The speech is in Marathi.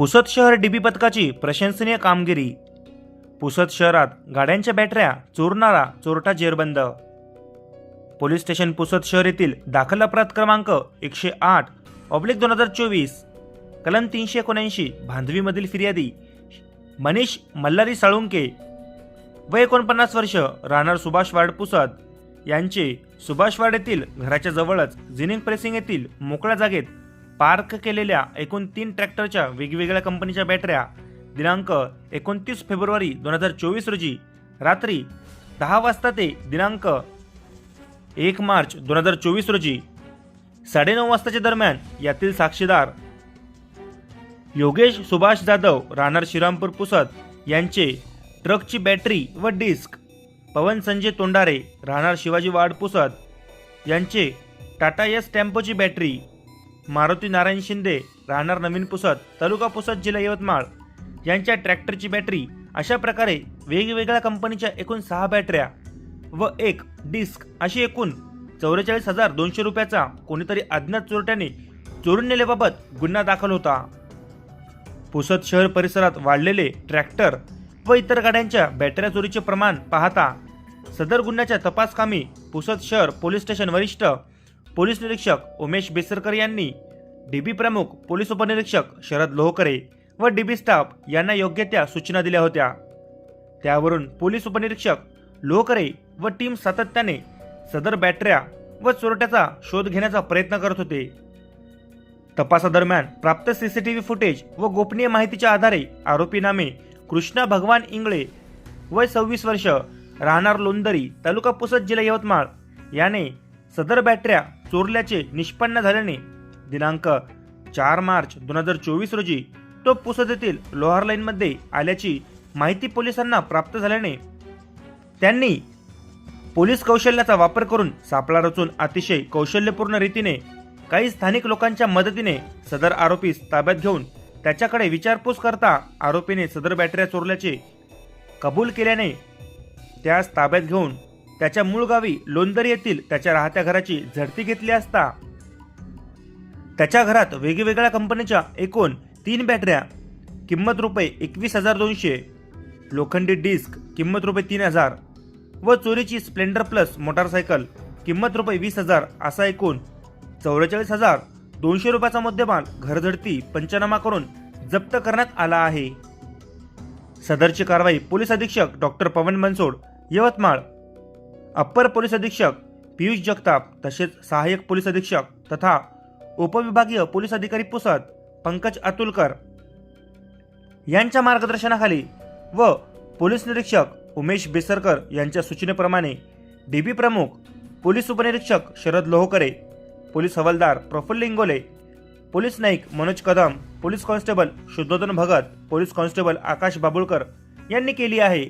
पुसद शहर डीबी पथकाची प्रशंसनीय कामगिरी. पुसद शहरात गाड्यांच्या बॅटऱ्या चोरणारा चोरटा जेरबंद. पोलीस स्टेशन पुसद शहर येथील दाखल अपराध क्रमांक एकशे आठ ऑब्लिक दोन हजार चोवीस. कलम तीनशे एकोणऐंशी भांधवीमधील फिर्यादी मनीष मल्हारी साळुंके. व एकोणपन्नास वर्ष राहणार सुभाष वार्ड पुसद. यांचे सुभाष वार्ड येथील घराच्या जवळच जिनिंग प्रेसिंग येथील मोकळ्या जागेत पार्क केलेल्या एकूण तीन ट्रॅक्टरच्या वेगवेगळ्या कंपनीच्या बॅटऱ्या दिनांक एकोणतीस फेब्रुवारी दोन हजार चोवीस रोजी रात्री दहा वाजता ते दिनांक एक मार्च दोन हजार चोवीस रोजी साडेनऊ वाजताच्या दरम्यान यातील साक्षीदार योगेश सुभाष जाधव राहणार श्रीरामपूर पुसद यांचे ट्रकची बॅटरी व डिस्क पवन संजय तोंडारे राहणार शिवाजी वाड पुसद यांचे टाटा एस टेम्पोची बॅटरी मारुती नारायण शिंदे राहणार नवीन पुसद तालुका पुसद जिल्हा यवतमाळ. यांच्या ट्रॅक्टरची बॅटरी अशा प्रकारे वेगवेगळ्या कंपनीच्या एकूण सहा बॅटऱ्या व एक डिस्क अशी एकूण चौवेचाळीस हजार दोनशे रुपयाचा कोणीतरी अज्ञात चोरट्याने चोरून नेल्याबाबत गुन्हा दाखल होता. पुसद शहर परिसरात वाढलेले ट्रॅक्टर व इतर गाड्यांच्या बॅटऱ्या चोरीचे प्रमाण पाहता सदर गुन्ह्याच्या तपासकामी पुसद शहर पोलीस स्टेशन वरिष्ठ पोलीस निरीक्षक उमेश बेसरकर यांनी डीबी प्रमुख पोलीस उपनिरीक्षक शरद लोहकरे व डीबी स्टाफ यांना योग्य त्या सूचना दिल्या होत्या. त्यावरून पोलीस उपनिरीक्षक लोहकरे व टीम सातत्याने सदर बॅटऱ्या व चोरट्याचा शोध घेण्याचा प्रयत्न करत होते. तपासादरम्यान प्राप्त सीसीटीव्ही फुटेज व गोपनीय माहितीच्या आधारे आरोपी नामे कृष्णा भगवान इंगळे वय सव्वीस वर्ष राहणार लोंदरी तालुका पुसद जिल्हा यवतमाळ याने सदर बॅटऱ्या चोरल्याचे निष्पन्न झाल्याने दिनांक चार मार्च दोन हजार चोवीस रोजी तो पुसद येथील लोहार लाईनमध्ये आल्याची माहिती पोलिसांना प्राप्त झाल्याने त्यांनी पोलीस कौशल्याचा वापर करून सापळा रचून अतिशय कौशल्यपूर्ण रीतीने काही स्थानिक लोकांच्या मदतीने सदर आरोपीस ताब्यात घेऊन त्याच्याकडे विचारपूस करता आरोपीने सदर बॅटऱ्या चोरल्याचे कबूल केल्याने त्यास ताब्यात घेऊन त्याच्या मूळ गावी लोंदरी येथील त्याच्या राहत्या घराची झडती घेतली असता. त्याच्या घरात वेगवेगळ्या कंपनीच्या एकूण तीन बॅटऱ्या किंमत रुपये एकवीस हजार दोनशे लोखंडी डिस्क किंमत रुपये तीन हजार व चोरीची स्प्लेंडर प्लस मोटारसायकल किंमत रुपये वीस हजार असा एकूण चौवेचाळीस हजार दोनशे रुपयाचा मुद्देमाल घरझडती पंचनामा करून जप्त करण्यात आला आहे. सदरची कारवाई पोलीस अधीक्षक doctor Pawan Bansod Yavatmal upper police अधीक्षक पियुष जगताप तसेच सहाय्यक पोलीस अधीक्षक तथा उपविभागीय पोलीस अधिकारी पुसद पंकज अतुलकर यांच्या मार्गदर्शनाखाली व पोलीस निरीक्षक उमेश बेसरकर यांच्या सूचनेप्रमाणे डीबी प्रमुख पोलीस उपनिरीक्षक शरद लोहकरे पोलीस हवालदार Praful Ingole police Naik Manoj Kadam police constable Shuddhodhan Bhagat police constable Akash Babulkar यांनी केली आहे.